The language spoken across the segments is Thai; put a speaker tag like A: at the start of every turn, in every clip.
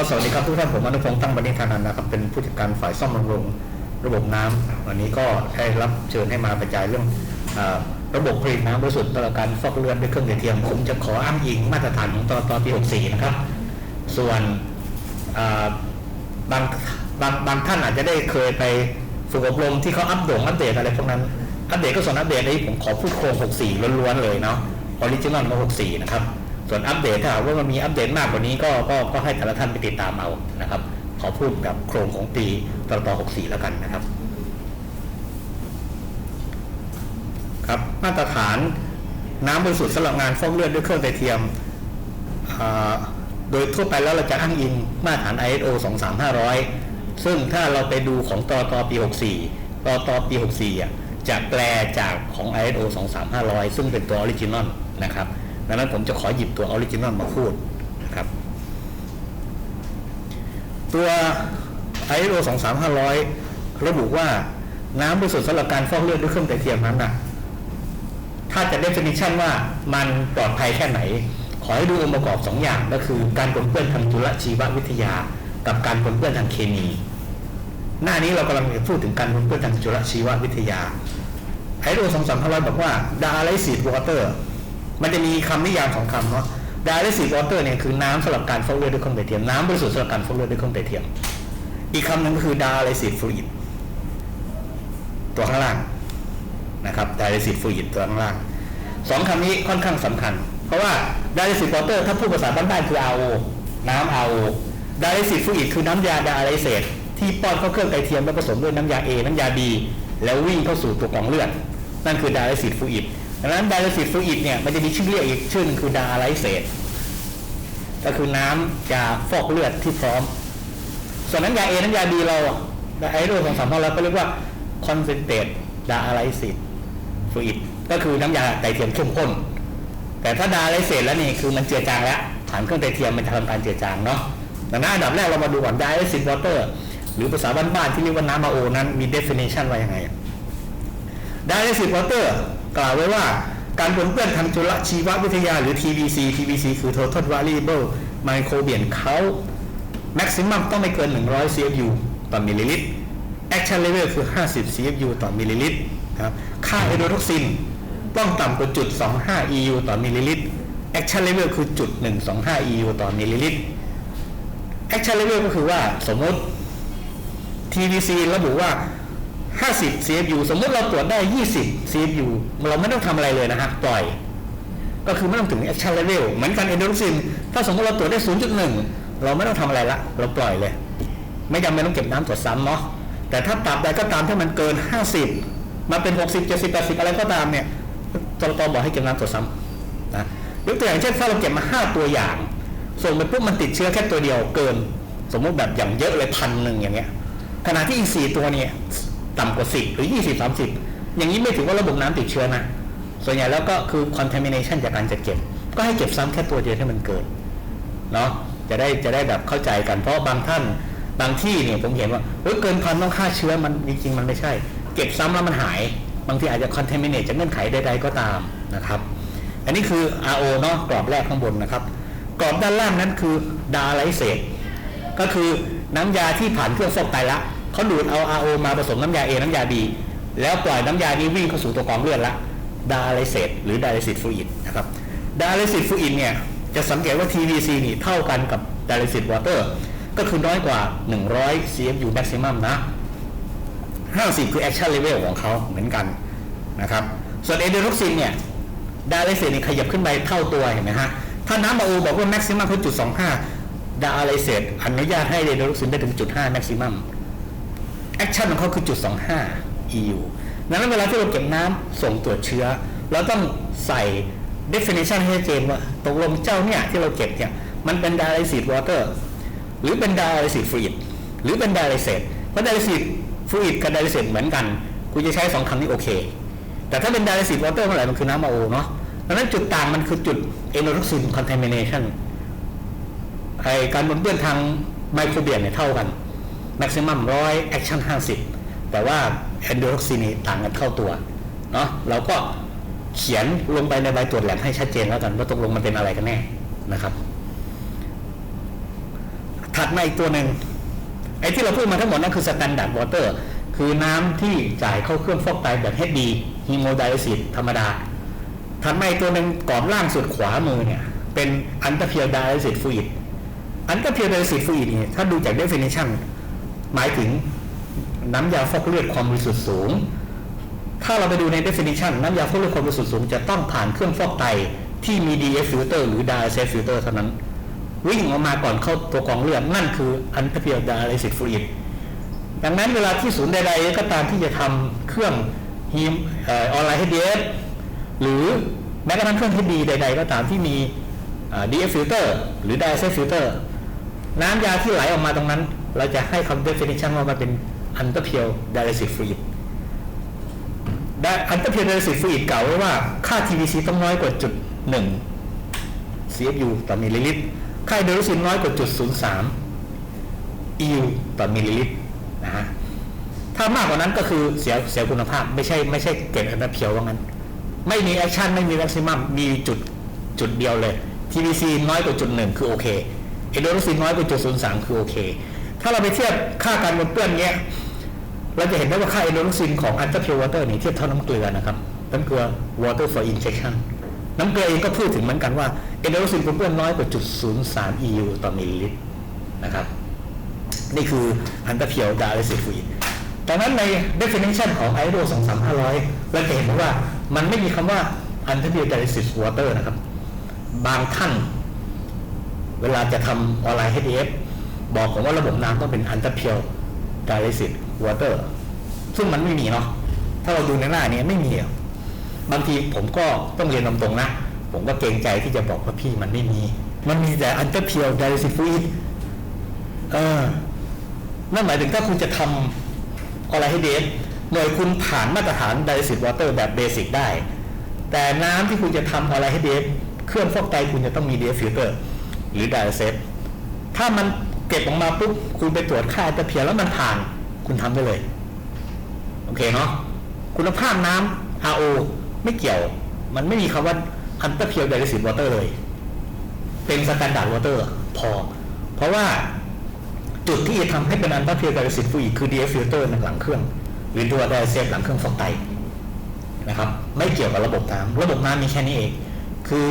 A: ก็สวัสดีครับทุกท่านผมอนุพงศ์ตั้งบรรณิธานันนะครับเป็นผู้จัดการฝ่ายซ่อมบำรุงระบบน้ำวันนี้ก็ได้รับเชิญให้มาบรรยายเรื่องอระบบผลิตน้ำบริสุทธิ์ตลอดการฟอกเลือดด้วยเครื่องเทียม ผมจะขออ้างอิงมาตรฐานของตตปี 64 นะครับ ส่วนบางบางบางท่านอาจจะได้เคยไปฝึกอบรมที่เขาอัปโดงอัปเดตอะไรพวกนั้นอัปเดตก็ส่วนอัปเดตนี้ผมขอพูดโครง 64 ล้วนๆเลยเนาะออริจินอลมา64 นะครับ ส่วนอัปเดตถ้าหากว่ามันมีอัปเดตมากกว่านี้ก็ก็ก็ให้แต่ละท่านไปติดตามเอานะครับ ขอพูดแบบโครงของปีตต่อ64 แล้วกันนะครับ ครับมาตรฐานน้ำบริสุทธิ์สำหรับงานฟอกเลือดด้วยเครื่องไตเทียมอ่าโดยทั่วไปแล้วเราจะอ้างอิงมาตรฐาน ISO 23500 ซึ่งถ้าเราไปดูของตอตอปี 64ตอตอปี 64อะจะแปลจากของ ISO 23500 ซึ่งเป็นตัวออริจินอลนะครับ ดังนั้นผมจะขอหยิบตัวออริจินอลมาพูดนะครับ ตัว ISO 23500 ระบุว่าน้ำบริสุทธิ์สำหรับการฟอกเลือดด้วยเครื่องไตเทียมนั้นน่ะถ้าจะ definition ว่ามันปลอดภัยแค่ไหน ขอให้ดูองค์ประกอบ 2 อย่างก็คือ การปนเปื้อนทางจุลชีววิทยา กับการปนเปื้อนทางเคมี หน้านี้เรากำลังจะพูดถึงการปนเปื้อนทางจุลชีววิทยาไอโดสองสามพันร้อยบอกว่า dialysate water มันจะมีคำนิยามของคำเนาะ dialysate water เนี่ยคือน้ำสำหรับการฟอกเลือดด้วยเครื่องไตเทียมน้ำบริสุทธิ์สำหรับการฟอกเลือดด้วยเครื่องไตเทียม อีกคำหนึ่งก็คือ dialysate fluid ตัวข้างล่างนะครับ dialysis fluid ตัวข้างล่างสองคำนี้ค่อนข้างสำคัญ เพราะว่า dialysis water ถ้าพูดภาษาบ้านๆคือ RO น้ำ RO dialysis fluid คือน้ำยา dialysate ที่ป้อนเข้าเครื่องไตเทียมแล้วผสมด้วยน้ำยา A น้ำยา B แล้ววิ่งเข้าสู่ตัวกล่องเลือดนั่นคือ dialysis fluid ดั ดังนั้น dialysis fluid เนี่ยมันจะมีชื่อเรียกอีกชื่อหนึงคือ dialysate ก็คือน้ำยาฟอกเลือดที่พร้อม ส่วนน้ำยา A น้ำยา B เราอะไอโดของสามพันเราก็เรียกว่า concentrate dialysis fluid ก็คือน้ำยาไตเทียมเข้มข้น แต่ถ้า dialysis แล้วนี่คือมันเจือจางแล้วผ่านเครื่องไตเทียมมันจะทำการเจือจางเนาะดังนั้นอันดับแรกเรามาดูก่อน dialysis water หรือภาษาบ้านๆที่เรียกว่าน้ำมาโอนั้นมี definition ว่ายังไง dialysis water กล่าวไว้ว่าการปนเปื้อนทางจุลชีววิทยาหรือ TVC TVC คือ total variable microbial count maximum ต้องไม่เกิน 100 CFU ต่อมิลลิลิตร action level คือ 50 CFU ต่อมิลลิลิตรครับค่าไอโดรท็อกซินต้องต่ำกว่าจุด25 EU ต่อมิลลิลิตร action level คือจุด125 EU ต่อมิลลิลิตร action level ก็คือว่าสมมติ TVC ระบุว่า 50 CFU สมมติเราตรวจได้ 20 CFU เราไม่ต้องทำอะไรเลยนะฮะปล่อย ก็คือไม่ต้องถึง action level เหมือนกันเอนโดรฟินถ้าสมมติเราตรวจได้ 0.1 เราไม่ต้องทำอะไรละ เราปล่อยเลย ไม่จำเป็นต้องเก็บน้ำตรวจซ้ำเนาะแต่ถ้าตับใดก็ตามถ้ามันเกิน 50 มาเป็น 60 70 80 อะไรก็ตามเนี่ยตตบอกให้เก็บน้ำตรวจซ้ำนะยกตัวอย่างเช่นถ้าเราเก็บมา 5 ตัวอย่าง ส่งไปปุ๊บมันติดเชื้อแค่ตัวเดียวเกิน สมมติแบบอย่างเยอะเลยพันหนึ่งอย่างเงี้ยขณะที่อีก 4 ตัวเนี่ย ต่ำกว่า10หรือ20 30อย่างนี้ไม่ถือว่าระบบน้ำติดเชื้อนะส่วนใหญ่แล้วก็คือ contamination จากการจัดเก็บ ก็ให้เก็บซ้ำแค่ตัวเดียวให้มันเกินเนาะจะได้จะได้แบบเข้าใจกันเพราะบางท่านบางที่เนี่ยผมเห็นว่าเฮ้ยเกินพันต้องฆ่าเชื้อมันจริงๆมันไม่ใช่ เก็บซ้ำแล้วมันหาย บางทีอาจจะ contaminate จากเงื่อนไขใดๆก็ตามนะครับ อันนี้คือ RO เนาะกรอบแรกข้างบนนะครับ กรอบด้านล่างนั้นคือ d i a l y s ก็คือน้ำยาที่ผ่านเครื่องฟอกไตละ เขาดูดเอา RO มาผสมน้ำยา A น้ำยา B แล้วปล่อยน้ำยานี้วิ่งเข้าสู่ตัวกรองเลือดละ dialysate หรือ dialysis fluid นะครับ dialysis fluid เนี่ยจะสังเกตว่า TVC นี่เท่ากันกับ dialysis water ก็คือน้อยกว่า 100 CFU maximum นะ 50 คือ action level ของเขาเหมือนกันนะครับ ส่วน endotoxin เนี่ย dialysate นี่ขยับขึ้นไปเท่าตัวเห็นไหมฮะ ถ้าน้ำมาโอบอกว่า maximum คือจุด25 dialysate อนุญาตให้ endotoxin ได้ถึงจุด5 maximum action ของเขาคือจุด 25 EU ดังนั้นเวลาที่เราเก็บน้ำส่งตรวจเชื้อเราต้องใส่ definition ให้เจนว่าตกลงเจ้าเนี่ยที่เราเก็บเนี่ยมันเป็น dialysis water หรือเป็น dialysis fluid หรือเป็น dialysate เพราะ dialysis fluid กับ dialysate เหมือนกันคุณจะใช้สองคำนี้โอเค แต่ถ้าเป็น dialysis water เมื่อไหร่มันคือน้ำมาโอเนาะดังนั้นจุดต่างมันคือจุด endotoxin contamination ไอการปนเปื้อนทางไมโครเบียนเนี่ยเท่ากัน maximum 100 action 50แต่ว่า endotoxin นี่ต่างกันเท่าตัวเนาะเราก็เขียนลงไปในใบตรวจแลบให้ชัดเจนแล้วกันว่าตกลงมันเป็นอะไรกันแน่นะครับ ถัดมาอีกตัวหนึ่งไอ้ที่เราพูดมาทั้งหมดนั่นคือ standard water คือน้ำที่จ่ายเข้าเครื่องฟอกไตแบบ HD hemodialysis ธรรมดา ถัดมาอีกตัวหนึ่งกรอบล่างสุดขวามือเนี่ย เป็น underpure dialysis fluid underpure dialysis fluid เนี่ยถ้าดูจาก definition หมายถึงน้ำยาฟอกเลือดความบริสุทธิ์สูง ถ้าเราไปดูใน definition น้ำยาฟอกเลือดความบริสุทธิ์สูงจะต้องผ่านเครื่องฟอกไตที่มี DF filter หรือ dialysis filter เท่านั้น วิ่งออกมาก่อนเข้าตัวกรองเลือดนั่นคือ underpure dialysis fluid ดังนั้นเวลาที่ศูนย์ใดๆก็ตามที่จะทำเครื่องฮีมออนไลน์ HDF หรือแม้กระทั่งเครื่อง HD ใด ๆ ก็ตามที่มี DF filter หรือ dialysis filter น้ำยาที่ไหลออกมาตรงนั้น เราจะให้คำ definition ว่ามันเป็น underpure dialysis fluid ได้อันเตอร์เพียร์เดสิฟรีดกล่าไว้ว่า ค่า TVC ต้องน้อยกว่าจุดหนึ่ง CFU ต่อมิลลิลิตร ค่าไฮโดรซินน้อยกว่าจุดศูนย์สาม EU ต่อมิลลิลิตรนะฮะ ถ้ามากกว่านั้นก็คือเสียเสียคุณภาพ ไม่ใช่ไม่ใช่เกรดอันเตอร์เพียวว่างั้น ไม่มีแอคชั่นไม่มีแม็กซิมัมมีจุดจุดเดียวเลย TVC น้อยกว่าจุดหนึ่งคือโอเคไฮโดรซินน้อยกว่าจุดศูนย์สามคือโอเค ถ้าเราไปเทียบค่าการปนเปื้อนเงี้ย เราจะเห็นได้ว่าค่าเอโนโรซินของอันเตอร์พิววอเตอร์นี่เทียบเท่าน้ำเกลือนะครับ น้ำเกลือ water for injection น้ำเกลือเองก็พูดถึงเหมือนกันว่าเอโนโรซินปนเปื้อนน้อยกว่าจุด03 EU ต่อมิลลิลิตรนะครับ นี่คืออันเตอร์พิวดาลิซิฟ u ดดังนั้นใน definition ของ ISO 23500 เราจะเห็นว่ามันไม่มีคำว่าอันเตอร์พิวดาลิซิสวอเตอร์นะครับ บางท่าน เวลาจะทำออนไลน์ HDF บอกผมว่าระบบน้ำต้องเป็น underpure dialysis water ซึ่งมันไม่มีเนาะถ้าเราดูในหน้านี้ไม่มีอะบางทีผมก็ต้องเรียนตรงๆนะ ผมก็เกรงใจที่จะบอกว่าพี่มันไม่มี มันมีแต่ underpure dialysis fluid เออนั่นหมายถึงถ้าคุณจะทำอะไรให้เดฟหน่วยคุณผ่านมาตรฐาน dialysis water แบบเบสิกได้ แต่น้ำที่คุณจะทำอะไรให้เดฟเครื่องฟอกไตคุณจะต้องมี DF filter หรือ dialysis ถ้ามัน เก็บออกมาปุ๊บคุณไปตรวจค่าตะเพียแล้วมันผ่าน คุณทำได้เลย โอเคเนาะคุณภาพน้ำ RO ไม่เกี่ยว มันไม่มีคำว่า under pure dialysis water เลย เป็น standard water พอ เพราะว่าจุดที่จะทำให้เป็น under pure dialysis fluid คือ DF filter หลังเครื่องหรือตัว dialysis หลังเครื่องฟอกไตนะครับ ไม่เกี่ยวกับระบบน้ำระบบน้ำมีแค่นี้เอง คือ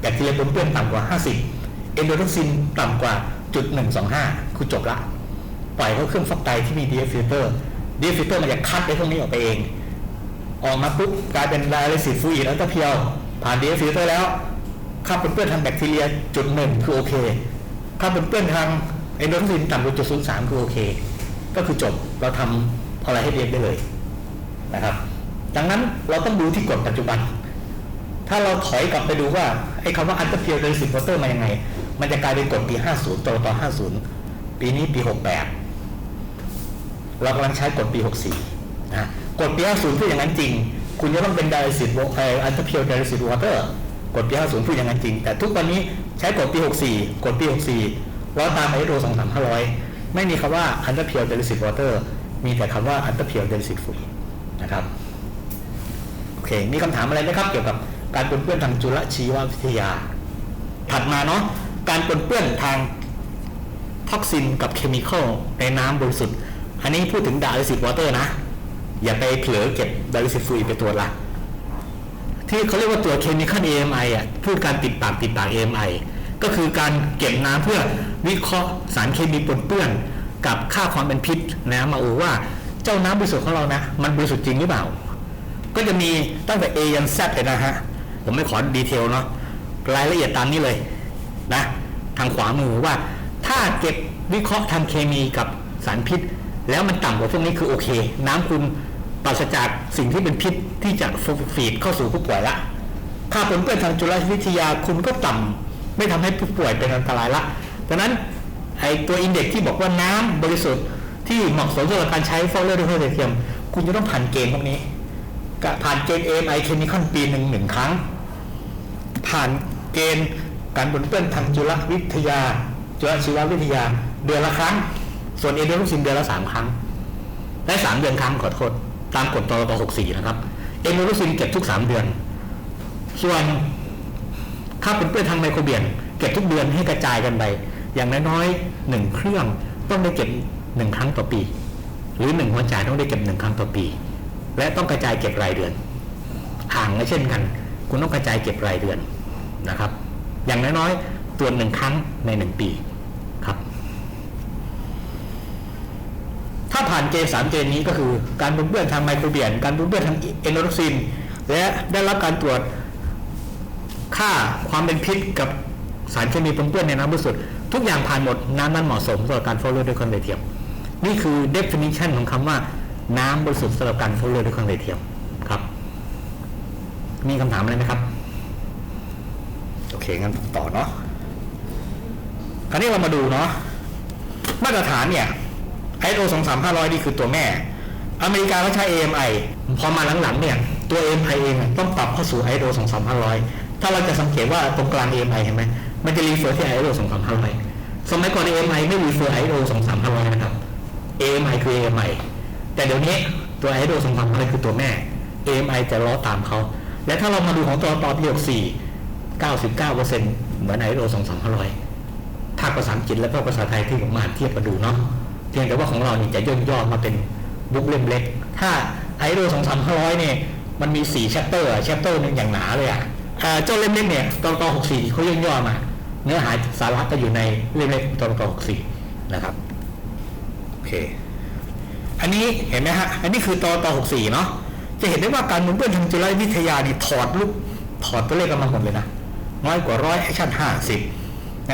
A: แบคทีเรียปนเปื้อนต่ำกว่า 50 เอนโดรซินต่ำกว่า จุด125คือจบละ ปล่อยเข้าเครื่องฟอกไตที่มี DF filter DF filter มันจะคัดไอ้พวกนี้ออกไปเอง ออกมาปุ๊บกลายเป็นไดอะลิซิสฟูอิดอัลตราเพียว ผ่าน DF filter แล้วค่าปนเปื้อนทางแบคทีเรียจุดหนึ่งคือโอเคค่าปนเปื้อนทางเอนโดรซินต่ำกว่าจุดศูนย์สามคือโอเค ก็คือจบเราทำอะไรให้เรียนได้เลยนะครับ ดังนั้นเราต้องดูที่กฎปัจจุบัน ถ้าเราถอยกลับไปดูว่าไอ้คำว่าอันเตอร์เพียวเดลิสิตวอเตอร์มายังไง มันจะกลายเป็นกฎปี 50ต่อต่อ50 ปีนี้ปี 68 เรากำลังใช้กฎปี 64นะกฎปี 50พูดอย่างนั้นจริง คุณจะต้องเป็นไดลิสิตอันเตอร์เพียวเดลิสิตวอเตอร์กฎปี 50พูดอย่างนั้นจริง แต่ทุกวันนี้ใช้กฎปี 64 กฎปี 64ล้อตามไอโร23500 ไม่มีคำว่าอันเตอร์เพียวเดลิสิตวอเตอร์มีแต่คำว่าอันเตอร์เพียวเดลิสิตฟูนะครับโอเคมีคำถามอะไรไหมครับเกี่ยวกับการปนเปื้อนทางจุลชีววิทยา ถัดมาเนาะ การปนเปื้อนทางท็อกซินกับเคมีคอลในน้ำบริสุทธิ์ อันนี้พูดถึงดาลิซิตวอเตอร์นะ อย่าไปเผลอเก็บดาลิซิตฟลูอิดไปตรวจละ ที่เขาเรียกว่าตัวเคมีคอล AMI อะพูดการติดปากติดปาก AMI ก็คือการเก็บน้ำเพื่อวิเคราะห์สารเคมีปนเปื้อน กับค่าความเป็นพิษน้ำมาโอว่าเจ้าน้ำบริสุทธิ์ของเรานะ มันบริสุทธิ์จริงหรือเปล่า ก็จะมีตั้งแต่ A ยัน Z เลยนะฮะ ผมไม่ขอดีเทลเนาะรายละเอียดตามนี้เลย นะทางขวามือว่า ถ้าเก็บวิเคราะห์ทางเคมีกับสารพิษ แล้วมันต่ำกว่าพวกนี้คือโอเค น้ำคุณปราศจากสิ่งที่เป็นพิษที่จะฟีดเข้าสู่ผู้ป่วยละค่าผลเปื้อนทางจุลวิทยาคุณก็ต่ำไม่ทำให้ผู้ป่วยเป็นอันตรายละดังนั้นไอตัวอินเด็กซ์ที่บอกว่าน้ำบริสุทธิ์ที่เหมาะสมสำหรับการใช้ฟอกเลือดด้วยเครื่องเทียม คุณจะต้องผ่านเกณฑ์พวกนี้ผ่านเกณฑ์ AMI Chemical ปีหนึ่งหนึ่งครั้ง ผ่านเกณฑ์ การปนเปื้อนทางจุลวิทยา จุลชีววิทยา เดือนละครั้ง ส่วนเอเดโรซินเดือนละสามครั้ง ได้สามเดือนครั้งขอโทษตามกฎตตหกสี่นะครับ เอเดโรซินเก็บทุกสามเดือน ส่วนค่าปนเปื้อนทางไมโครเบียนเก็บทุกเดือนให้กระจายกันไป อย่างน้อยๆหนึ่งเครื่องต้องได้เก็บหนึ่งครั้งต่อปี หรือหนึ่งหัวจ่ายต้องได้เก็บหนึ่งครั้งต่อปี และต้องกระจายเก็บรายเดือนห่างก็เช่นกัน คุณต้องกระจายเก็บรายเดือนนะครับ อย่างน้อยๆตัวจหนึ่งครั้งในหนึ่งปีครับ ถ้าผ่านเกณฑ์สามเกณฑ์นี้ก็คือการปนเปื้อนทางไมโครเบียน การปนเปื้อนทางเอนโดรฟิน และได้รับการตรวจค่าความเป็นพิษกับสารเคมีปนเปื้อนในน้ำบริสุทธิ์ทุกอย่างผ่านหมดน้ำนั้นเหมาะสมสำหรับการฟอกเลือดด้วยคลอเรเทียม นี่คือ definition ของคำว่าน้ำบริสุทธิ์สำหรับการฟอกเลือดด้วยคลอเรเทียมครับ มีคำถามอะไรไหมครับ โอเคงั้นต่อเนาะคราวนี้เรามาดูเนาะมาตรฐานเนี่ย ISO 23500 นี่คือตัวแม่ อเมริกาเขาใช้ AMI พอมาหลังๆเนี่ย ตัว AMI เองต้องปรับเข้าสู่ ISO 23500 ถ้าเราจะสังเกตว่าตรงกลาง AMI เห็นไหมมันจะรีเฟอร์ที่ ISO 23500 สมัยก่อน AMI ไม่รีเฟอร์ ISO 23500 นะครับ AMI คือ AMI แต่เดี๋ยวนี้ตัว ISO 23500 คือตัวแม่ AMI จะล้อตามเขา และถ้าเรามาดูของตัวต่อปี64 99%เหมือน ISO 23500ภาคภาษาอังกฤษและภาคภาษาไทยที่ผมมาเทียบกันดูเนาะเพียงแต่ว่าของเรานี่จะย่นย่อมาเป็นบุ๊กเล่มเล็ก ถ้าไอโดสองสามร้อยเนี่ยมันมีสี่แชปเตอร์แชปเตอร์หนึ่งอย่างหนาเลยอะอ่าเจ้าเล่มเล็กเนี่ยตอนตหกสี่เขาย่นย่อมา เนื้อหาสาระก็อยู่ในเล่มเล็กตอนตหกสี่นะครับโอเคอันนี้เห็นไหมฮะ อันนี้คือตตหกสี่เนาะจะเห็นได้ว่าการหมุนเปื้อนทางจุลวิทยานี่ถอดรูปถอดตัวเลขกันมาหมดเลยนะ น้อยกว่าร้อยแอคชั่นห้าสิบ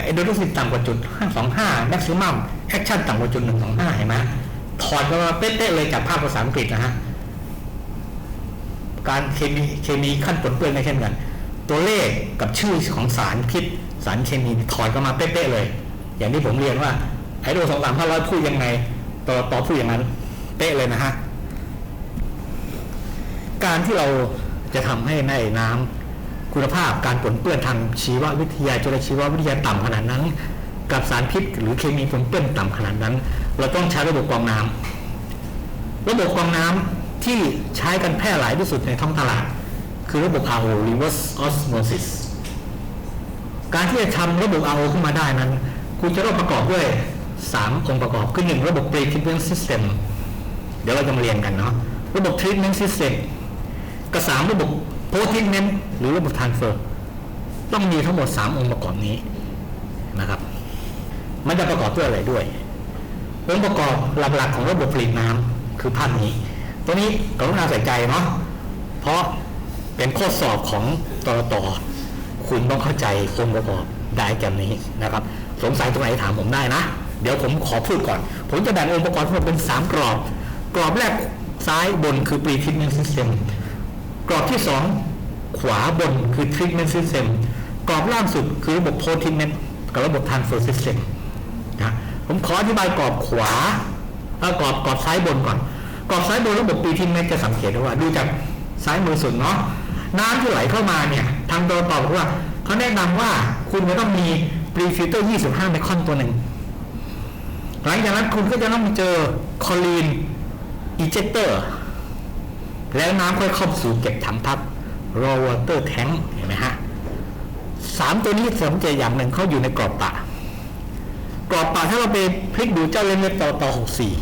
A: เอ็นโดรฟินต่ำกว่าจุดห้าสองห้าแม็กซิมัมแอคชั่นต่ำกว่าจุดหนึ่งสองห้าเห็นไหมถอดกันมาเป๊ะเลยจากภาพภาษาอังกฤษนะฮะ การเคมีเคมีขั้นปนเปื้อนก็เช่นกัน ตัวเลขกับชื่อของสารพิษสารเคมีถอดกันมาเป๊ะเลย อย่างที่ผมเรียนว่าไอโดสองสามห้าร้อยพูดยังไงต่อต่อพูดอย่างนั้น เป๊ะเลยนะฮะ การที่เราจะทำให้ในน้ำ คุณภาพการปนเปื้อนทางชีววิทยาจุลชีววิทยาต่ำขนาดนั้น กับสารพิษหรือเคมีปนเปื้อนต่ำขนาดนั้น เราต้องใช้ระบบกรองน้ำระบบกรองน้ำที่ใช้กันแพร่หลายที่สุดในท้องตลาด คือระบบ RO reverse osmosis การที่จะทำระบบ RO ขึ้นมาได้นั้น คุณจะต้องประกอบด้วย 3 องค์ประกอบคือหนึ่งระบบ pre-treatment system เดี๋ยวเราจะมาเรียนกันเนาะระบบ treatment system กับสามระบบ post treatment หรือระบบ transfer ต้องมีทั้งหมด 3 องค์ประกอบนี้นะครับ มันจะประกอบด้วยอะไรด้วย องค์ประกอบหลักๆของระบบผลิตน้ำคือภาพนี้ ตัวนี้กรุณาใส่ใจเนาะเพราะเป็นข้อสอบของตรตคุณต้องเข้าใจองค์ประกอบไดอะแกรมนี้นะครับ สงสัยตรงไหนถามผมได้นะ เดี๋ยวผมขอพูดก่อน ผมจะแบ่งองค์ประกอบทั้งหมดเป็น 3 กรอบ กรอบแรกซ้ายบนคือ pre-treatment system กรอบที่ 2 ขวาบนคือ treatment system กรอบล่างสุดคือระบบ post treatment กับระบบ transfer system นะผมขออธิบายกรอบขวาเอ่อกรอบกรอบซ้ายบนก่อน กรอบซ้ายบนระบบ p treatment จะสังเกตได้ว่า ดูจากซ้ายมือสุดเนาะน้ำที่ไหลเข้ามาเนี่ยทางโดนตอบว่าเขาแนะนำว่าคุณจะต้องมี pre-filter 25 ไมครอนตัวหนึ่ง หลังจากนั้นคุณก็จะต้องเจอคอลีนอิเจเตอร์ แล้วน้ำค่อยเข้าสู่เก็บถังพัก raw water tank เห็นไหมฮะสามตัวนี้สังเกตอย่างหนึ่งเขาอยู่ในกรอบปะกรอบปะถ้าเราไปพลิกดูเจ้าเล่มเล็บต่อต่อหกสี่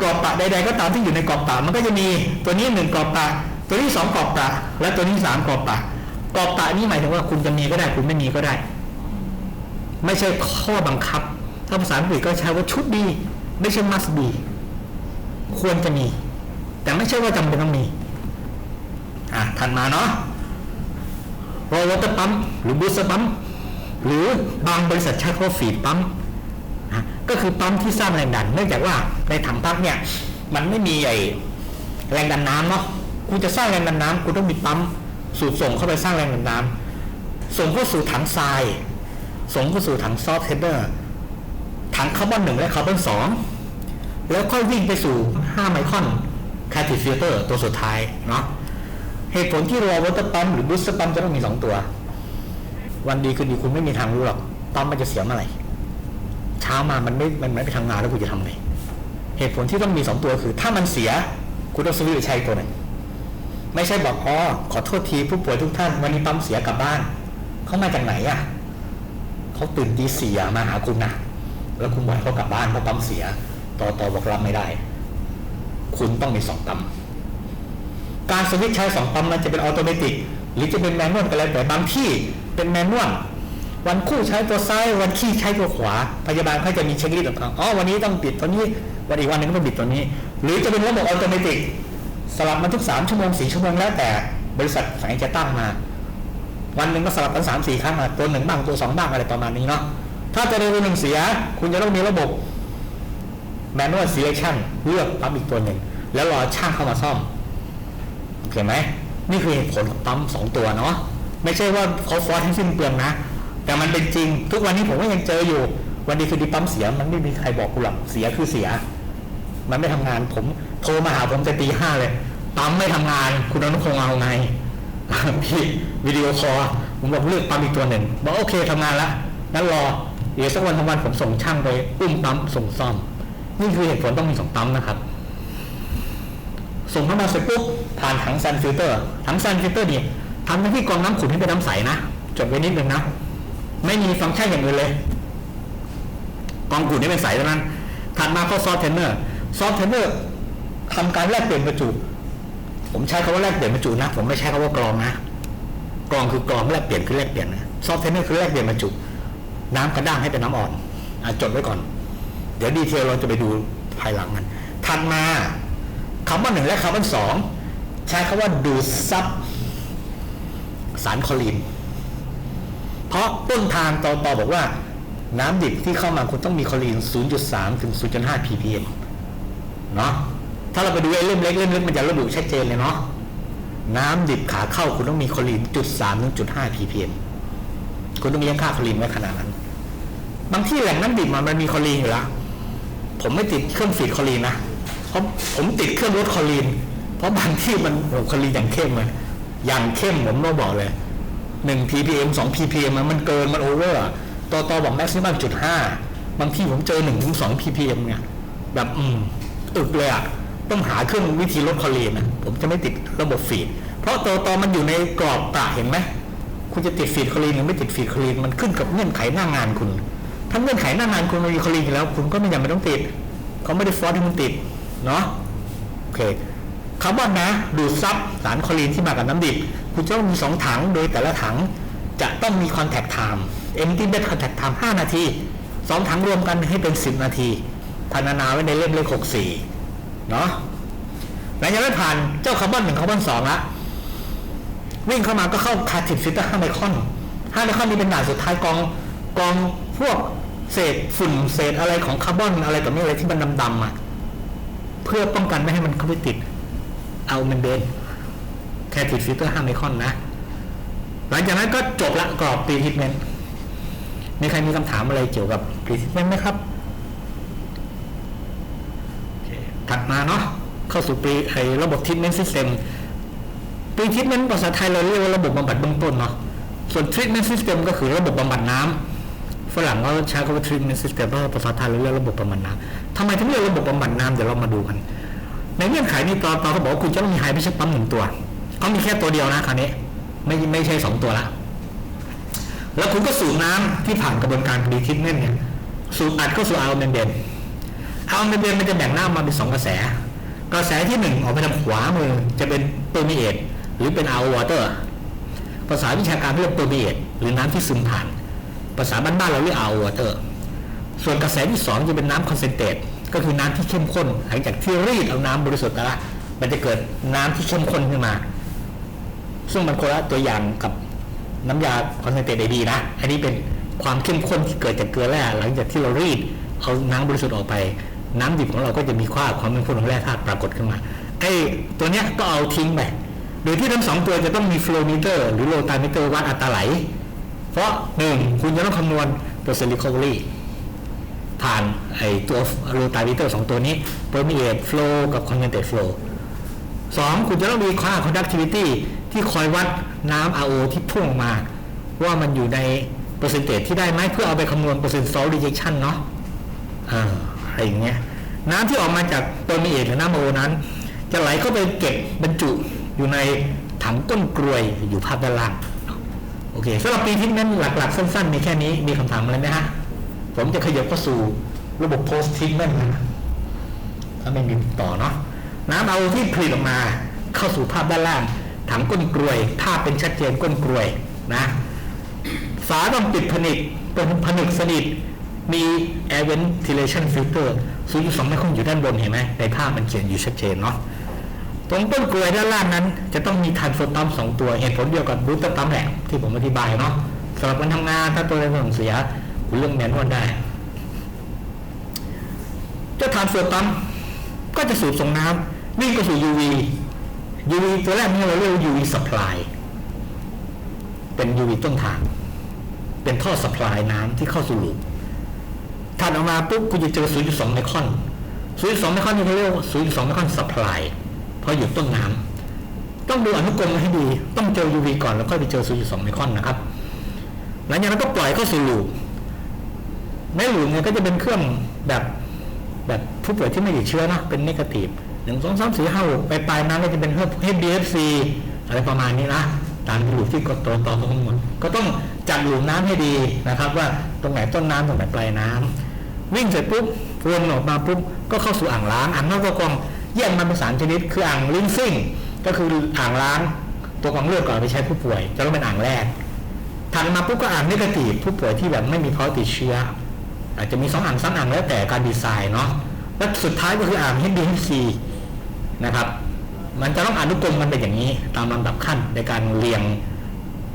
A: กรอบปะใดๆก็ตามที่อยู่ในกรอบปะมันก็จะมีตัวนี้หนึ่งกรอบปะตัวนี้สองกรอบปะและตัวนี้สามกรอบปะกรอบปะนี่หมายถึงว่าคุณจะมีก็ได้คุณไม่มีก็ได้ ไม่ใช่ข้อบังคับ ถ้าภาษาอังกฤษก็ใช้ว่าชุดดี ไม่ใช่ must be ควรจะมี แต่ไม่ใช่ว่าจำเป็นต้องมี อะถัดมาเนาะรอวอเตอร์ปั๊มหรือบูสต์ปั๊มหรือบางบริษัทใช้คำว่าฟีดปั๊มก็คือปั๊มที่สร้างแรงดัน เนื่องจากว่าในถังพักเนี่ยมันไม่มีไอแรงดันน้ำเนาะคุณจะสร้างแรงดันน้ำคุณต้องมีปั๊มสูบส่งเข้าไปสร้างแรงดันน้ำส่งเข้าสู่ถังทราย ส่งเข้าสู่ถังซอฟต์เทเดอร์ถังคาร์บอนหนึ่งและคาร์บอนสองแล้วค่อยวิ่งไปสู่ 5 ไมครอนคาติฟิลเตอร์ตัวสุดท้ายเนาะ เหตุผลที่รอวอเตอร์ปั๊มหรือบูสเตอร์ปั๊มจะต้องมี2ตัว วันดีคืนดีคุณไม่มีทางรู้หรอกปั๊มมันจะเสียเมื่อไหร่เช้ามามันไม่มันไม่ไปทำงานแล้วคุณจะทำไงเหตุผลที่ต้องมี2ตัวคือ ถ้ามันเสียคุณต้องซื้อหรือใช้ตัวหนึ่งไม่ใช่บอกอ๋อขอโทษทีผู้ป่วยทุกท่าน วันนี้ปั๊มเสียกลับบ้าน เขามาจากไหนอะเขาตื่นตีสี่มาหาคุณนะแล้วคุณบอกเขากลับบ้านเพราะปั๊มเสีย ต่อต่อบอกรับไม่ได้ คุณต้องมีสองปั๊ม การสวิตช์ใช้สองปั๊มมันจะเป็นออโตเมติกหรือจะเป็นแมนนวลก็แล้วแต่บางที่เป็นแมนนวลวันคู่ใช้ตัวซ้ายวันขี้ใช้ตัวขวา พยาบาลเขาจะมีเช็คลิสต์ต่างๆอ๋อวันนี้ต้องปิดตัวนี้ วันอีกวันหนึงต้องปิดตัวนี้ หรือจะเป็นระบบออโตเมติกสลับมาทุกสามชั่วโมงสี่ชั่วโมงแล้วแต่บริษัทไหนจะตั้งมา วันหนึ่งก็สลับกันสามสี่ครั้งตัวหนึ่งบ้างตัวสองบ้างอะไรประมาณนี้เนาะถ้าตัวใดตัวหนึ่งเสีย คุณจะต้องมีระบบ manual selection เลือกปั๊มอีกตัวหนึ่งแล้วรอช่างเข้ามาซ่อม โอเคไหมนี่คือเหตุผลของปั๊มสองตัวเนาะไม่ใช่ว่าเขาฟอร์สให้สิ้นเปลืองนะ แต่มันเป็นจริง ทุกวันนี้ผมก็ยังเจออยู่ วันดีคือดีปั๊มเสียมันไม่มีใครบอกกูหรอกเสียคือเสีย มันไม่ทำงานผมโทรมาหาผมจะตีห้าเลยปั๊มไม่ทำงาน คุณอนุพงษ์เอาไงพี่วิดีโอคอลผมบอกเลือกปั๊มอีกตัวหนึ่งบอกโอเคทำงานละงั้นรอเดี๋ยวสักวันทางวันผมส่งช่างไปอุ้มปั๊มส่งซ่อม นี่คือเหตุผลต้องมีสองปั๊มนะครับ ส่งเข้ามาเสร็จปุ๊บผ่านถังซันฟิลเตอร์ถังซันฟิลเตอร์นี่ทำหน้าที่กรองน้ำขุ่นให้เป็นน้ำใสนะจดไว้นิดนึงนะ ไม่มีฟังก์ชันอย่างอื่นเลยกรองขุ่นให้เป็นใสเท่านั้นถัดมาก็ซอฟเทนเนอร์ซอฟเทนเนอร์ทำการแลกเปลี่ยนประจุ ผมใช้คำว่าแลกเปลี่ยนบรรจุนะ ผมไม่ใช้คำว่ากรองนะกรองคือกรองแลกเปลี่ยนคือแลกเปลี่ยนนะซอฟเทนเนอร์คือแลกเปลี่ยนบรรจุ น้ำกระด้างให้เป็นน้ำอ่อนอจดไว้ก่อน เดี๋ยวดีเทลเราจะไปดูภายหลังกันถัดมา คำว่าหนึ่งและคำว่าสองใช้คำว่าดูดซับสารคลอรีน เพราะต้นทางตอตอบอกว่า น้ำดิบที่เข้ามาคุณต้องมีคลอรีน 0.3 ถึง 0.5 ppm เนาะถ้าเราไปดูไอ้เล่มเล็กเล่มเล็กมันจะระบุชัดเจนเลยเนาะน้ำดิบขาเข้าคุณต้องมีคลอรีนจุดสามถึงจุดห้า ppm คุณต้องเลี้ยงค่าคลอรีนไว้ขนาดนั้น บางที่แหล่งน้ำดิบมามันมีคลอรีนอยู่แล้วผมไม่ติดเครื่องฟีดคลอรีนนะ เพราะผมติดเครื่องลดคอรีน เพราะบางที่มันโอ้คอรีนอย่างเข้มเลยอย่างเข้มผมต้องบอกเลยหนึ่ง ppm สอง ppm มันมันเกินมันโอเวอร์ต่อต่อบอกแม็กซิมัมจุดห้าบางที่ผมเจอหนึ่งถึงสอง ppm เนี่ยแบบอืมอึกเลยอะต้องหาเครื่องวิธีลดคอรีนนะผมจะไม่ติดระบบฟีด เพราะตัวตอมันอยู่ในกรอบตาเห็นไหมคุณจะติดฟีดคอรีนหรือไม่ติดฟีดคอรีนมันขึ้นกับเงื่อนไขหน้างานคุณถ้าเงื่อนไขหน้างานคุณมีคอรีนแล้ว คุณก็ไม่จำเป็นต้องติดเขาไม่ได้ฟอร์สให้คุณติด เนาะโอเคคาร์บอนนะดูดซับสารคลอรีนที่มากับน้ำดิบคุณจะต้องมีสองถังโดยแต่ละถังจะต้องมีคอนแทคไทม์ empty bed contact time 5 นาทีสองถังรวมกันให้เป็น 10 นาทีพันนาไว้ในเล่มเลข64 เนาะหลังจากนั้นผ่านเจ้าคาร์บอนหนึ่งคาร์บอนสองละวิ่งเข้ามาก็เข้าคาติดฟิลเตอร์ห้าไมคอนห้าไมคอนนี่เป็นด่านสุดท้ายกองกองพวกเศษฝุ่นเศษอะไรของคาร์บอนอะไรต่อมีอะไรที่มันดำๆอะ เพื่อป้องกันไม่ให้มันเข้าไปติด เอามันเดนแค่ติดฟิลเตอร์ห้าไมครอนนะ หลังจากนั้นก็จบละกรอบตีทิทเมนต์มีใครมีคำถามอะไรเกี่ยวกับตีทิทเมนต์ไหมครับถัดมาเนาะเข้าสู่ปีไอ้ระบบทิทเมนต์ซิสเต็มปีทิทเมนต์ภาษาไทยเราเรียกว่าระบบบำบัดเบื้องต้นเนาะส่วน treatment system ก็คือระบบบำบัดน้ำฝรั่งเขาใช้คำว่า treatment system เพราะว่าภาษาไทยเราเรียกระบบบำบัดน้ำ ทำไมถึงเรียกระบบบำบัดน้ำเดี๋ยวเรามาดูกัน ในเงื่อนไขนี้ตอนตอนเขาบอกว่าคุณจะต้องมีไฮพิชปั๊มหนึ่งตัวเขามีแค่ตัวเดียวนะคราวนี้ ไม่ไม่ใช่สองตัวละแล้วคุณก็สูบน้ำที่ผ่านกระบวนการดีทิทเมนต์เนี่ยสูบอัดเข้าสู่เอาเมนเดนเอาเมนเดนมันจะแบ่งน้ำมาเป็นสองกระแส กระแสที่หนึ่งออกไปทางขวามือจะเป็นเปอร์มิเอตหรือเป็นเอาวอเตอร์ภาษาวิชาการเรียกเปอร์มิเอตหรือน้ำที่ซึมผ่าน ภาษาบ้านๆเราเรียกเอาวอเตอร์ ส่วนกระแสที่สองจะเป็นน้ำคอนเซนเทรตก็คือน้ำที่เข้มข้น หลังจากที่รีดเอาน้ำบริสุทธิ์แล้วมันจะเกิดน้ำที่เข้มข้นขึ้นมา ซึ่งมันคนละตัวอย่างกับน้ำยาคอนเซนเทรตดีนะ อันนี้เป็นความเข้มข้นที่เกิดจากเกลือแร่หลังจากที่เรารีดเอาน้ำบริสุทธิ์ออกไป น้ำดิบของเราก็จะมีค่าความเข้มข้นของแร่ธาตุปรากฏขึ้นมาไอ้ตัวเนี้ยก็เอาทิ้งไปโดยที่ทั้งสองตัวจะต้องมีโฟล w มิเตอร์หรือโลตามิเตอร์วัดอัตราไหล เพราะหนึ่งคุณจะต้องคำนวณเปอร์เซ็นต์ recovery ผ่านไอตัวโลตามิเตอร์สองตัวนี้ permeate flow กับ concentrate flow สองคุณจะต้องมีค่า conductivity ที่คอยวัดน้ำ RO ที่พุ่งออกมา ว่ามันอยู่ในเปอร์เซนเตจที่ได้ไหมเพื่อเอาไปคำนวณเปอร์เซ็นต์ salt rejection เนาะอะไรอย่างเงี้ยน้ำที่ออกมาจากเปอร์มิเอตหรือน้ำ RO นั้น จะไหลเข้าไปเก็บบรรจุอยู่ในถังก้นกรวยอยู่ภาพด้านล่างโอเคสำหรับปีทิทเมนหลัก ๆ สั้น ๆ มีแค่นี้มีคำถามอะไรไหมฮะ ผมจะขยับเข้าสู่ระบบโพสต์ทิ้งนั่นนะถ้าไม่มีต่อเนาะน้ำเอาที่ผลิตออกมาเข้าสู่ภาพด้านล่างถังก้นกรวย ถ้าเป็นชัดเจนก้นกรวยนะฝาต้องปิดผนึกเป็นผนึกสนิทมี air ventilation filter 0.2ไมครอนอยู่ด้านบนเห็นไหมในภาพมันเขียนอยู่ชัดเจนเนาะตรงต้นกลวยด้านล่างนั้น จะต้องมีทันโฟตัมสองตัวเหตุผลเดียวกับบูสเตอร์ตัมแหละที่ผมอธิบายเนาะสำหรับการทำงานถ้าตัวใดตัวหนึ่งเสีย เรื่องแมนนวลได้ เจ้าทานโฟตัมก็จะสูบส่งน้ำวิ่งไปสู่ UV UV ตัวแรกนี่เราเรียกว่า UV supply เป็น UV ต้นทาง เป็นท่อ supply น้ำที่เข้าสู่หลูปถัดออกมาปุ๊บคุณจะเจอ 0.2 ไมครอน 0.2 ไมครอนนี่เขาเรียกว่า 0.2 ไมครอน supply เพราะอยู่ต้นน้ำต้องดูอนุกรมให้ดี ต้องเจอ UV ก่อนแล้วค่อยไปเจอ 0.2 ไมครอนนะครับ หลังจากนั้นก็ปล่อยเข้าสู่หลูป ในลูปเนี่ยก็จะเป็นเครื่องแบบแบบผู้ป่วยที่ไม่ติดเชื้อนะเป็นนิเกาทีฟหนึ่งสองสามสี่ห้าหกไปปลายนั้นก็จะเป็นเพื่อ HDFC อะไรประมาณนี้นะตามลูปที่กดตัวต่อตรงหมดก็ต้องจัดหลูปน้ำให้ดีนะครับ ว่าตรงไหนต้นน้ำตรงไหนปลายน้ำวิ่งเสร็จปุ๊บวนออกมาปุ๊บก็เข้าสู่อ่างล้างอ่างนอกตัวกองแยกมันเป็นสามชนิดคืออ่างลินซิ่งก็คืออ่างล้างตัวกองเลือดก่อนไปใช้ผู้ป่วย จะต้องเป็นอ่างแรกถัดมาปุ๊บก็อ่างนนกาทีฟผู้ป่วยที่แบบไม่มีภาะติดเชื้อ อาจจะมีสองอ่างสามอ่างแล้วแต่การดีไซน์เนาะและสุดท้ายก็คืออ่าง HDFC นะครับ มันจะต้องอ่านุกรมมันเป็นอย่างนี้ ตามลำดับขั้นในการเรียง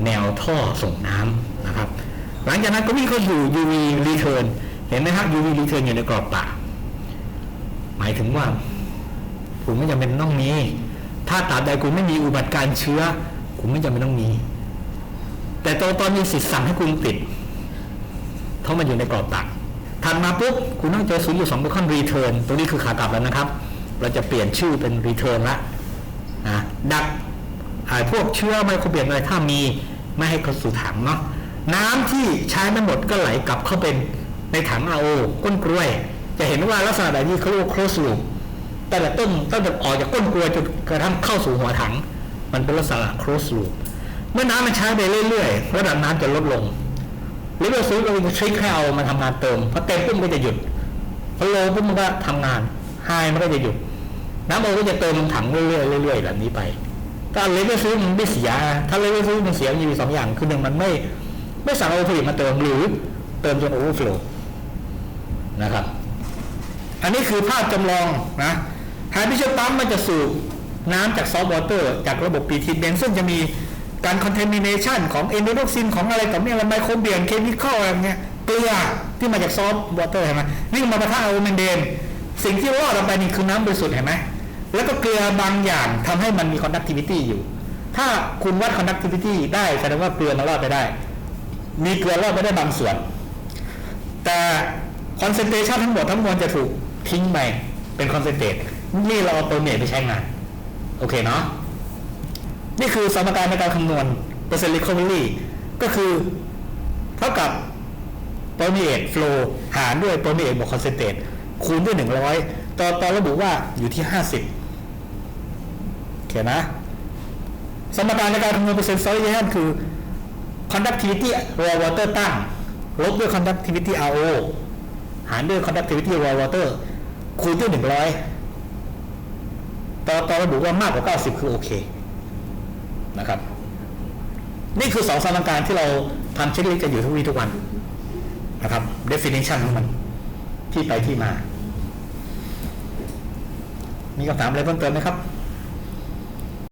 A: แนวท่อส่งน้ำนะครับ หลังจากนั้นก็วิ่งเข้าสู่ UV return เห็นไหมครับ UV return อยู่ในกรอบปากหมายถึงว่าคุณไม่จำเป็นต้องมี ถ้าตราบใดคุณไม่มีอุบัติการณ์เชื้อ คุณไม่จำเป็นต้องมี แต่ตอนตอนมีสิทธิ์สั่งให้คุณปิดเพราะมันอยู่ในกรอบตัก ถัดมาปุ๊บคุณต้องเจอ0 2เบคอนรีเทิร์นตรงนี้คือขากลับแล้วนะครับ เราจะเปลี่ยนชื่อเป็นรีเทิร์นละนะดักไอพวกเชื้อไมโครเบียมอะไรถ้ามีไม่ให้เข้าสู่ถังเนาะน้ำที่ใช้ไม่หมดก็ไหลกลับเข้าเป็นในถัง RO ก้นกล้วย จะเห็นว่าลักษณะแบบนี้เขาเรียกว่า close loop แต่ต้นตั้งแต่ออกจากก้นกล้วยจนกระทั่งเข้าสู่หัวถัง มันเป็นลักษณะ close loop เมื่อน้ำมันใช้ไปเรื่อยๆระดับน้ำจะลดลง หรือเราซื้อเราจะทริคให้เอามาทำงานเติมพอเต็มปุ๊บมันก็จะหยุดพอโลปุ๊บมันก็ทำงานไฮมันก็จะหยุดน้ำโอก็จะเติมถังเรื่อยๆเรื่อยๆแบบนี้ไปถ้าเลเวลซื้อมันไม่เสีย ถ้าเลเวลซื้อมันเสียมีสองอย่าง คือหนึ่งมันไม่ ไม่สั่งโอเวอร์ผลิตมาเติมหรือ เติมจนโอเวอร์ฟลูนะครับ อันนี้คือภาพจำลองนะไฮพิชปั๊มมันจะสูบน้ำจากซอฟต์วอเตอร์ จากระบบปีทีเบนซึ่งจะมี การคอนเทมิเนชันของเอนโดรซินของอะไรต่อมีอะไรไมโครเบียนเคมีคอลอะไรเงี้ยเกลือที่มาจากซอฟต์วอเตอร์เห็นไหมวิ่งมาประทะเอาเมนเดน สิ่งที่รอดออกไปนี่คือน้ำบริสุทธิ์เห็นไหมแล้วก็เกลือบางอย่างทำให้มันมี conductivity อยู่ ถ้าคุณวัด conductivity ได้แสดงว่าเกลือมันรอดไปได้ มีเกลือรอดไปได้บางส่วน แต่คอนเซนเทชันทั้งหมดทั้งมวลจะถูกทิ้งไปเป็นคอนเซนเทรตนี่เราเอาตัวเนตไปใช้งาน โอเคเนาะ นี่คือสมการในการคำนวณเปอร์เซ็นต์ recovery ก็คือเท่ากับ permeate flow หารด้วย permeate บวก concentrate คูณด้วย 100 ตอนตอนระบุว่าอยู่ที่ 50โอเคนะ สมการในการคำนวณเปอร์เซ็นต์ solution คือ conductivity raw water ตั้งลบด้วย conductivity RO หารด้วย conductivity raw water คูณด้วย 100 ตอนตอนระบุว่ามากกว่า 90 คือโอเค นะครับ นี่คือสองสมการที่เราทำเช็คลิสต์กันอยู่ทุกวี่ทุกวันนะครับ definition ของมัน ที่ไปที่มา มีคำถามอะไรเพิ่มเติมไหมครับ